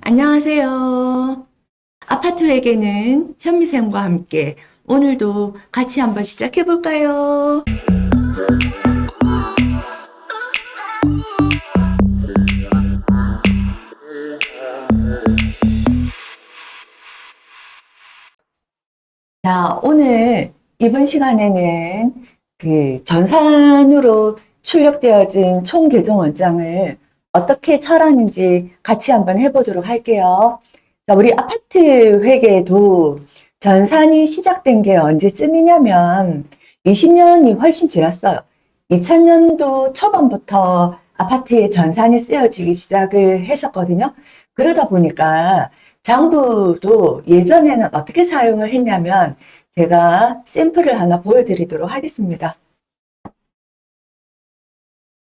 안녕하세요. 아파트 회계는 현미쌤과 함께 오늘도 같이 한번 시작해 볼까요? 자, 오늘 이번 시간에는 그 전산으로 출력되어진 총 계정 원장을 어떻게 철하는지 같이 한번 해보도록 할게요. 자, 우리 아파트 회계도 전산이 시작된 게 언제쯤이냐면 20년이 훨씬 지났어요. 2000년도 초반부터 아파트에 전산이 쓰여지기 시작을 했었거든요. 그러다 보니까 장부도 예전에는 어떻게 사용을 했냐면 제가 샘플을 하나 보여드리도록 하겠습니다.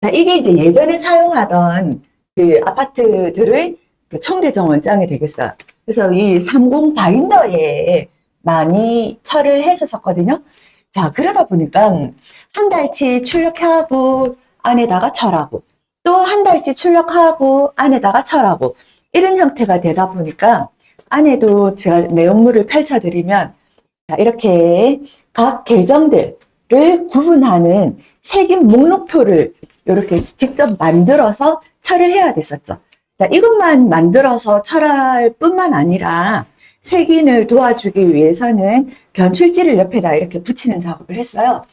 자, 이게 이제 예전에 사용하던 그 아파트들의 그 총계정 원장이 되겠어요. 그래서 이 30 바인더에 많이 철을 했었거든요. 자, 그러다 보니까 한 달치 출력하고 안에다가 철하고 또 한 달치 출력하고 안에다가 철하고 이런 형태가 되다 보니까 안에도 제가 내용물을 펼쳐드리면 자, 이렇게 각 계정들을 구분하는 색인 목록표를 이렇게 직접 만들어서 철을 해야 됐었죠. 자, 이것만 만들어서 철할 뿐만 아니라 색인을 도와주기 위해서는 견출지를 옆에다 이렇게 붙이는 작업을 했어요.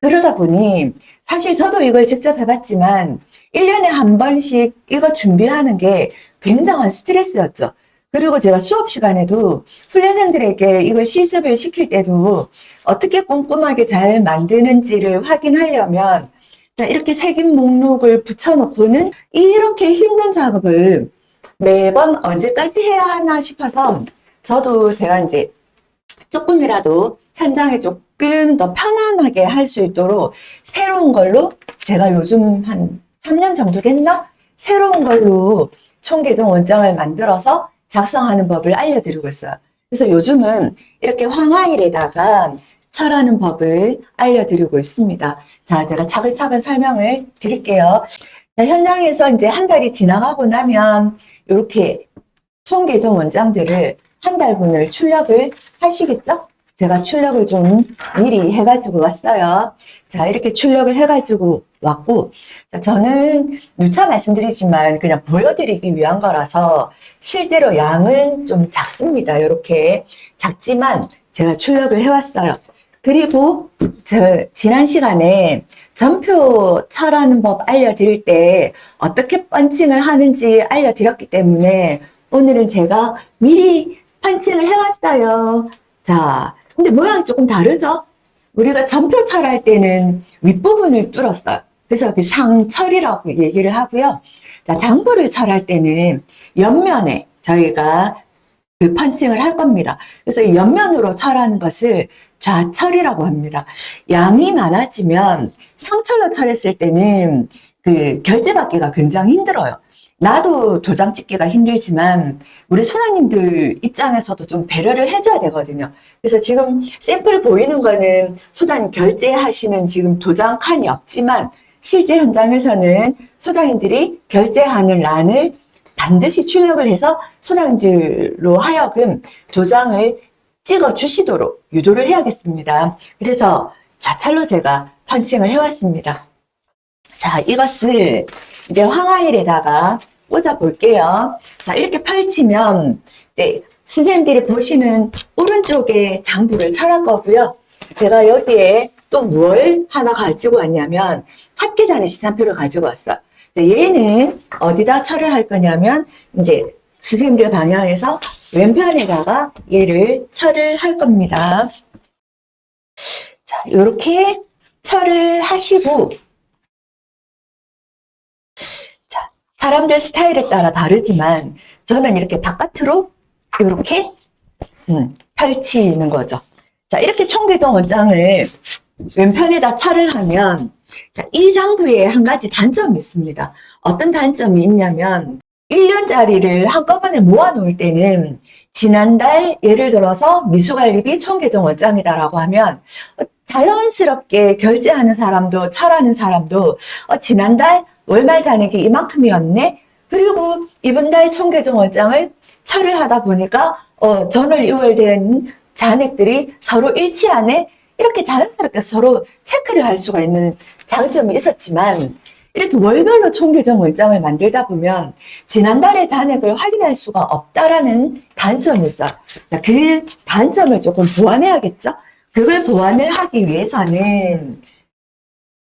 그러다 보니 사실 저도 이걸 직접 해봤지만 1년에 한 번씩 이거 준비하는 게 굉장한 스트레스였죠. 그리고 제가 수업 시간에도 훈련생들에게 이걸 실습을 시킬 때도 어떻게 꼼꼼하게 잘 만드는지를 확인하려면 자, 이렇게 색인 목록을 붙여놓고는 이렇게 힘든 작업을 매번 언제까지 해야 하나 싶어서 저도 제가 이제 조금이라도 현장에 조금 더 편안하게 할 수 있도록 새로운 걸로 제가 요즘 한 3년 정도 됐나? 새로운 걸로 총계정 원장을 만들어서 작성하는 법을 알려드리고 있어요. 그래서 요즘은 이렇게 황화일에다가 철하는 법을 알려드리고 있습니다. 자, 제가 차근차근 설명을 드릴게요. 자, 현장에서 이제 한 달이 지나가고 나면 이렇게 총계정 원장들을 한 달분을 출력을 하시겠죠? 제가 출력을 좀 미리 해가지고 왔어요. 자, 이렇게 출력을 해가지고 왔고, 자, 저는 누차 말씀드리지만 그냥 보여드리기 위한 거라서 실제로 양은 좀 작습니다. 이렇게 작지만 제가 출력을 해왔어요. 그리고 저 지난 시간에 전표 철하는 법 알려드릴 때 어떻게 펀칭을 하는지 알려드렸기 때문에 오늘은 제가 미리 펀칭을 해왔어요. 자, 근데 모양이 조금 다르죠? 우리가 전표 철할 때는 윗부분을 뚫었어요. 그래서 그 상철이라고 얘기를 하고요. 자, 장부를 철할 때는 옆면에 저희가 그 펀칭을 할 겁니다. 그래서 이 옆면으로 철하는 것을 좌철이라고 합니다. 양이 많아지면 상철로 철했을 때는 그 결제받기가 굉장히 힘들어요. 나도 도장 찍기가 힘들지만 우리 소장님들 입장에서도 좀 배려를 해줘야 되거든요. 그래서 지금 샘플 보이는 거는 소장 결제하시는 지금 도장 칸이 없지만 실제 현장에서는 소장님들이 결제하는 란을 반드시 출력을 해서 소장님들로 하여금 도장을 찍어 주시도록 유도를 해야겠습니다. 그래서 좌찰로 제가 펀칭을 해왔습니다. 자, 이것을 이제 황화일에다가 꽂아 볼게요. 자, 이렇게 펼치면 이제 선생님들이 보시는 오른쪽에 장부를 철할 거고요. 제가 여기에 또 뭘 하나 가지고 왔냐면 합계단의 시산표를 가지고 왔어요. 얘는 어디다 철을 할 거냐면 이제 선생님들 방향에서 왼편에다가 얘를 철을 할 겁니다. 자, 이렇게 철을 하시고 자, 사람들 스타일에 따라 다르지만 저는 이렇게 바깥으로 이렇게 음, 펼치는 거죠. 자, 이렇게 총계정 원장을 왼편에다 철을 하면 자, 이 장부에 한 가지 단점이 있습니다. 어떤 단점이 있냐면 1년짜리를 한꺼번에 모아놓을 때는 지난달 예를 들어서 미수관리비 총계정 원장이다라고 하면 어, 자연스럽게 결제하는 사람도 철하는 사람도 어, 지난달 월말 잔액이 이만큼이었네. 그리고 이번 달 총계정 원장을 처리하다 보니까 어, 전월 2월 된 잔액들이 서로 일치 안에 이렇게 자연스럽게 서로 체크를 할 수가 있는 장점이 있었지만 이렇게 월별로 총계정 원장을 만들다 보면 지난달의 잔액을 확인할 수가 없다라는 단점이 있어요. 자, 그 단점을 조금 보완해야겠죠? 그걸 보완을 하기 위해서는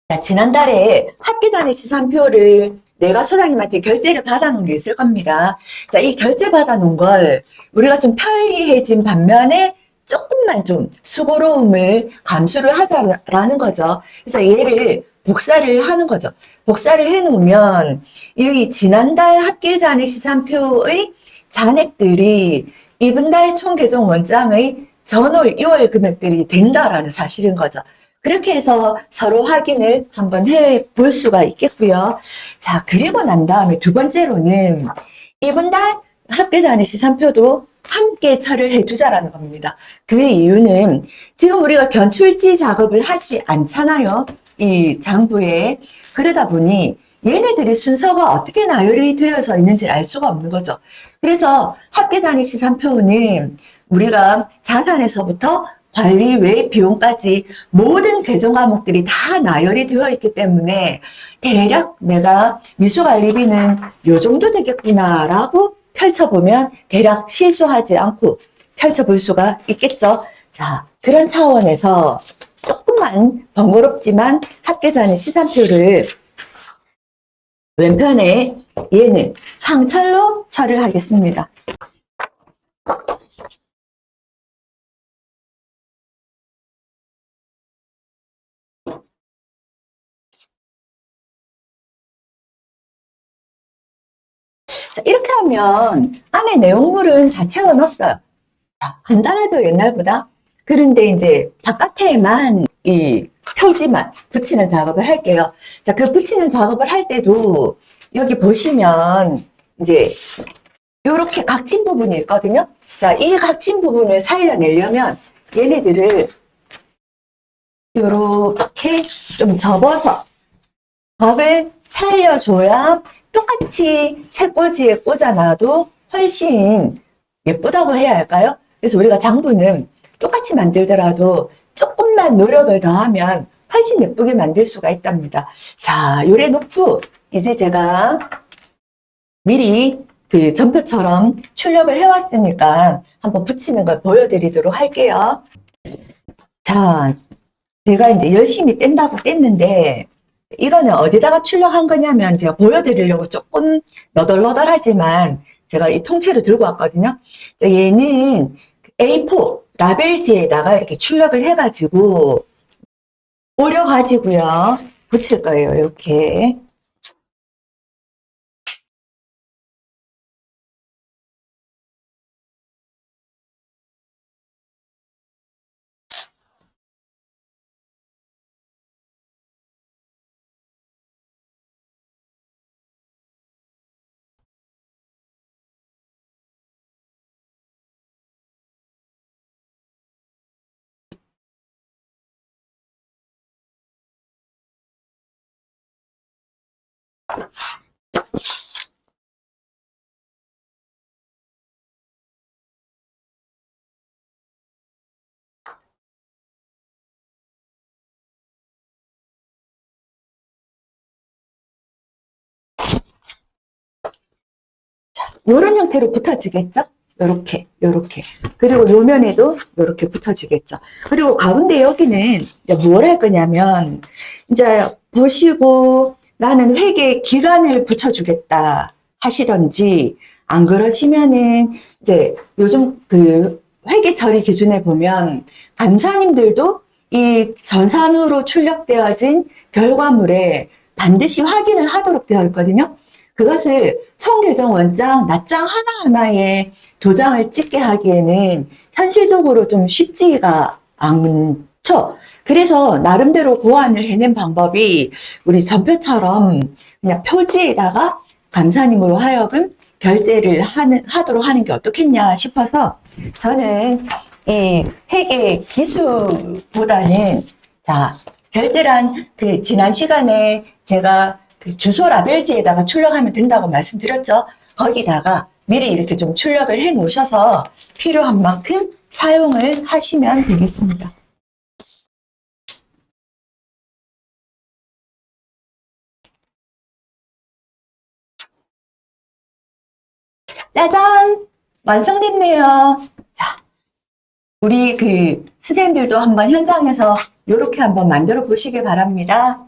자, 지난달에 학기전의 시산표를 내가 소장님한테 결제를 받아놓은 게 있을 겁니다. 자, 이 결제 받아놓은 걸 우리가 좀 편리해진 반면에 조금만 좀 수고로움을 감수를 하자라는 거죠. 그래서 얘를 복사를 하는 거죠. 복사를 해놓으면 이 지난달 합계 잔액 시산표의 잔액들이 이번 달 총계정 원장의 전월 2월 금액들이 된다라는 사실인 거죠. 그렇게 해서 서로 확인을 한번 해 볼 수가 있겠고요. 자, 그리고 난 다음에 두 번째로는 이번 달 합계 잔액 시산표도 함께 처리를 해두자라는 겁니다. 그 이유는 지금 우리가 견출지 작업을 하지 않잖아요. 이 장부에. 그러다 보니 얘네들이 순서가 어떻게 나열이 되어서 있는지를 알 수가 없는 거죠. 그래서 합계잔액 시산표는 우리가 자산에서부터 관리 외 비용까지 모든 계정 과목들이 다 나열이 되어 있기 때문에 대략 내가 미수관리비는 요 정도 되겠구나라고 펼쳐보면 대략 실수하지 않고 펼쳐볼 수가 있겠죠. 자, 그런 차원에서 조금만 번거롭지만 합계자의 시산표를 왼편에 얘는 상철로 처리를 하겠습니다. 자, 이렇게 하면 안에 내용물은 다 채워 넣었어요. 자, 간단하죠, 옛날보다. 그런데 이제 바깥에만 이 표지만 붙이는 작업을 할게요. 자, 그 붙이는 작업을 할 때도 여기 보시면 이제 이렇게 각진 부분이 있거든요. 자, 이 각진 부분을 살려내려면 얘네들을 이렇게 좀 접어서 각을 살려줘야 똑같이 책꽂이에 꽂아놔도 훨씬 예쁘다고 해야 할까요? 그래서 우리가 장부는 똑같이 만들더라도 조금만 노력을 더하면 훨씬 예쁘게 만들 수가 있답니다. 자, 요래 놓고 이제 제가 미리 그 전표처럼 출력을 해왔으니까 한번 붙이는 걸 보여드리도록 할게요. 자, 제가 이제 열심히 뗀다고 뗐는데 이거는 어디다가 출력한 거냐면 제가 보여드리려고 조금 너덜너덜하지만 제가 이 통째로 들고 왔거든요. 얘는 A4 라벨지에다가 이렇게 출력을 해가지고 오려가지고요. 붙일 거예요. 이렇게. 이런 형태로 붙어지겠죠? 요렇게, 요렇게. 그리고 요면에도 요렇게 붙어지겠죠. 그리고 가운데 여기는 이제 뭘 할 거냐면, 이제 보시고 나는 회계 기간을 붙여주겠다 하시던지, 안 그러시면은 이제 요즘 그 회계 처리 기준에 보면 감사님들도 이 전산으로 출력되어진 결과물에 반드시 확인을 하도록 되어 있거든요. 그것을 총계정 원장 낱장 하나하나에 도장을 찍게 하기에는 현실적으로 좀 쉽지가 않죠. 그래서 나름대로 고안을 해낸 방법이 우리 전표처럼 그냥 표지에다가 감사님으로 하여금 결제를 하는, 하도록 하는 게 어떻겠냐 싶어서 저는 이 회계 기술보다는 자, 결제란 그 지난 시간에 제가 그 주소 라벨지에다가 출력하면 된다고 말씀드렸죠. 거기다가 미리 이렇게 좀 출력을 해 놓으셔서 필요한 만큼 사용을 하시면 되겠습니다. 짜잔! 완성됐네요. 자, 우리 그 선생님들도 한번 현장에서 이렇게 한번 만들어 보시길 바랍니다.